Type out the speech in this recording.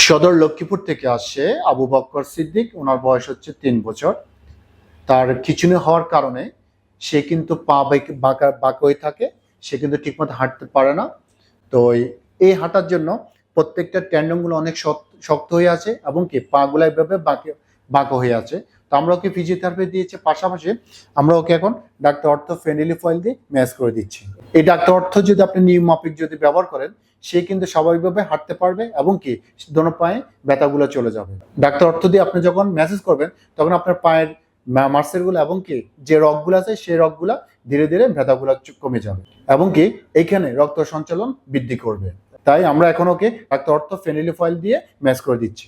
সদর লক্ষ্মীপুর থেকে আসছে আবু বক্কর সিদ্দিক। ওনার বয়স হচ্ছে তিন বছর। তার খিচুনি হওয়ার কারণে সে কিন্তু পা বাঁকা বাঁকা হয়ে থাকে। সে কিন্তু ঠিকমতো হাঁটতে পারে না। তো এই- হাঁটার জন্য প্রত্যেকটা ট্যান্ডনগুলো অনেক শক্ত- শক্ত হয়ে আছে এবং কি পাগুলো এভাবে বাঁকে, বাঁকা হয়ে আছে। তো আমরা ওকে ফিজিওথেরাপি দিয়েছি, পাশাপাশি আমরা ওকে এখন ডাক্তার অর্থ ফেনিলি ফয়েল দিয়ে ম্যাচ করে দিচ্ছি। এই ডাক্তার অর্থ যদি আপনি নিয়ম মাফিক যদি ব্যবহার করেন, সে কিন্তু স্বাভাবিকভাবে হাঁটতে পারবে এবং কি, দোনো পায়ে ব্যথাগুলো চলে যাবে। ডাক্তার অর্থ দিয়ে আপনি যখন ম্যাসেজ করবেন, তখন আপনার পায়ের মার্সেলগুলো এবং কি, যে রগগুলো আছে, সেই রগগুলা ধীরে ধীরে ব্যথাগুলো কমে যাবে এবং কি এইখানে রক্ত সঞ্চালন বৃদ্ধি করবে। তাই আমরা এখন ওকে ডাক্তার অর্থ ফেনিলি ফয়েল দিয়ে ম্যাচ করে দিচ্ছি।